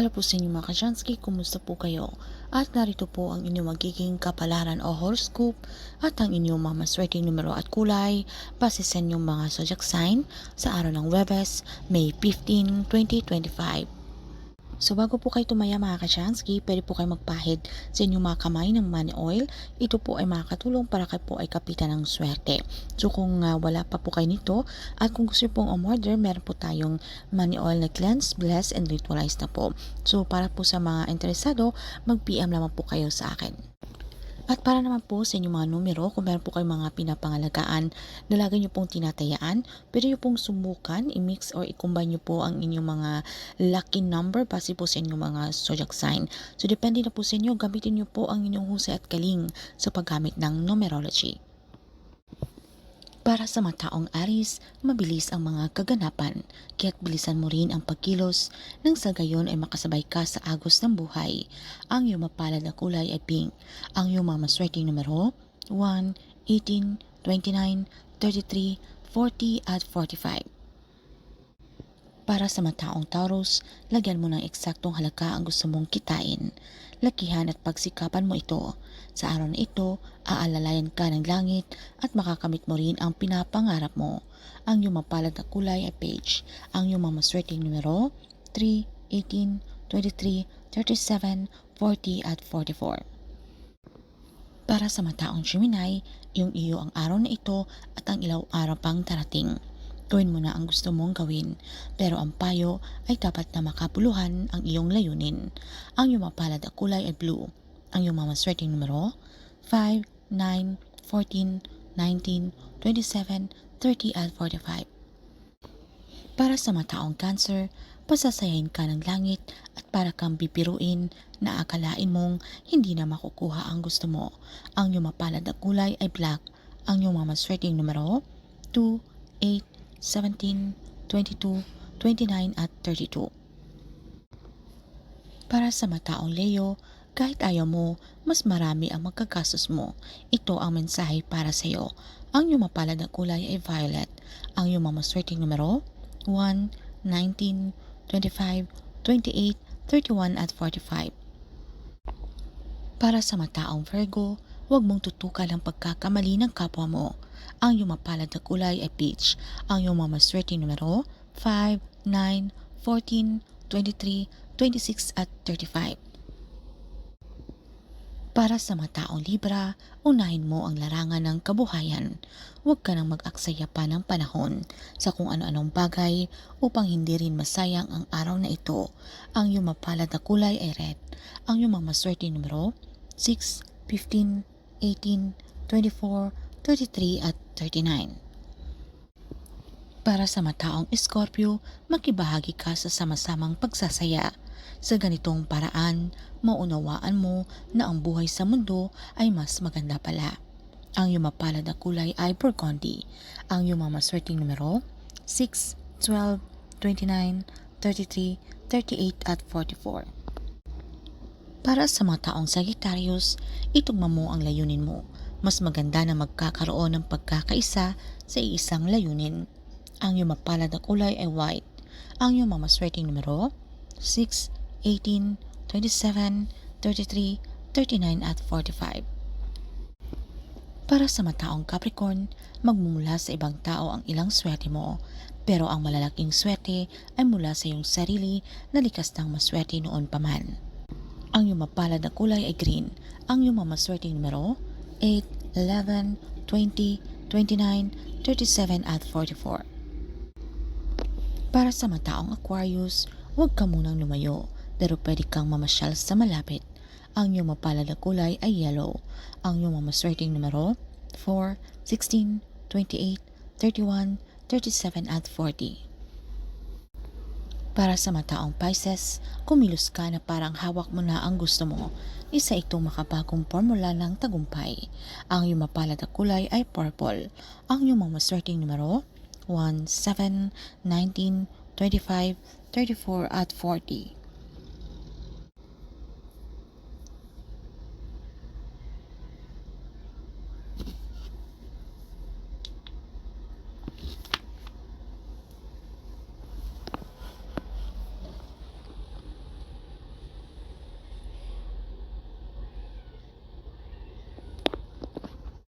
Hello po sa inyo mga kasyansky, kumusta po kayo? At narito po ang inyong magiging kapalaran o horoscope at ang inyong mga maswerteng numero at kulay base sa inyong mga zodiac sign sa araw ng Webes, May 15, 2025. So bago po kayo tumaya mga kasyansky, pwede po kayo magpahid sa inyong mga kamay ng money oil. Ito po ay makakatulong para kayo po ay kapitan ng swerte. So kung uh, wala pa po kayo nito at kung gusto pong umorder, meron po tayong money oil na cleanse, bless, and ritualize na po. So para po sa mga interesado, mag-PM lamang po kayo sa akin. At para naman po sa inyong mga numero, kung meron po kayong mga pinapangalagaan na lagi nyo pong tinatayaan, pwede nyo pong subukan, i-mix or i-combine nyo po ang inyong mga lucky number base po sa inyong mga zodiac sign. So depende na po sa inyo, gamitin nyo po ang inyong husay at galing sa paggamit ng numerology. Para sa mataong Aris, mabilis ang mga kaganapan, kaya't bilisan mo rin ang pagkilos nang sa gayon ay makasabay ka sa agos ng buhay. Ang iyong mapalad na kulay ay pink. Ang iyong mga maswerteng numero, 1, 18, 29, 33, 40 at 45. Para sa mataong Taurus, lagyan mo ng eksaktong halaga ang gusto mong kitain. Lakihan at pagsikapan mo ito. Sa araw na ito, aalalayan ka ng langit at makakamit mo rin ang pinapangarap mo. Ang iyong mapalad na kulay ay page. Ang iyong mga maswerteng numero, 3, 18, 23, 37, 40 at 44. Para sa mataong Gemini, yung iyo ang araw na ito at ang ilaw araw pang darating. Gawin mo na ang gusto mong gawin, pero ang payo ay dapat na makapuluhan ang iyong layunin. Ang iyong mapalad na kulay ay blue. Ang iyong mga maswerteng numero, 5, 9, 14, 19, 27, 30 at 45. Para sa mataong cancer, pasasayahin ka ng langit at para kang bipiruin na akalain mong hindi na makukuha ang gusto mo. Ang iyong mapalad na kulay ay black. Ang iyong mga maswerteng numero, 2, 8, 17, 22, 29 at 32. Para sa mataong Leo, kahit ayaw mo, mas marami ang magkagastos mo. Ito ang mensahe para sa iyo. Ang iyong mapalad na kulay ay violet. Ang iyong mga maswerteng numero, 1, 19, 25, 28, 31 at 45. Para sa mataong Virgo, huwag mong tutukan ang pagkakamali ng kapwa mo. Ang iyong mapalad na kulay ay peach. Ang iyong mga maswerteng numero, 5, 9, 14, 23, 26 at 35. Para sa mataong Libra, unahin mo ang larangan ng kabuhayan. Huwag ka nang mag-aksaya pa ng panahon sa kung ano-anong bagay upang hindi rin masayang ang araw na ito. Ang iyong mapalad na kulay ay red. Ang iyong mga maswerte numero 6, 15, 18, 24, 33 at 39. Para sa mataong Scorpio, makibahagi ka sa sama-samang pagsasaya. Sa ganitong paraan, maunawaan mo na ang buhay sa mundo ay mas maganda pala. Ang iyong mapalad na kulay ay burgundy. Ang iyong mga maswerteng numero, 6, 12, 29, 33, 38 at 44. Para sa mga taong Sagittarius, itugma mo ang layunin mo. Mas maganda na magkakaroon ng pagkakaisa sa iisang layunin. Ang iyong mapalad na kulay ay white. Ang iyong mga maswerteng numero, 6, 18, 27, 33, 39 at 45. Para sa mataong Capricorn, magmumula sa ibang tao ang ilang swerte mo, pero ang malalaking swerte ay mula sa iyong sarili na likas ng maswerte noon pa man. Ang iyong mapalad na kulay ay green. Ang iyong mga maswerteng numero, 8, 11, 20, 29, 37 at 44. Para sa mataong Aquarius, huwag ka munang lumayo pero pwede kang mamasyal sa malapit. Ang iyong mapalad na kulay ay yellow. Ang iyong mamaswerteng numero 4, 16, 28, 31, 37 at 40. Para sa mataong Pisces, kumilos ka na parang hawak mo na ang gusto mo. Isa itong makabagong formula ng tagumpay. Ang iyong mapalad na kulay ay purple. Ang iyong mamaswerteng numero 1, 7, 19, 25, 34 at 40.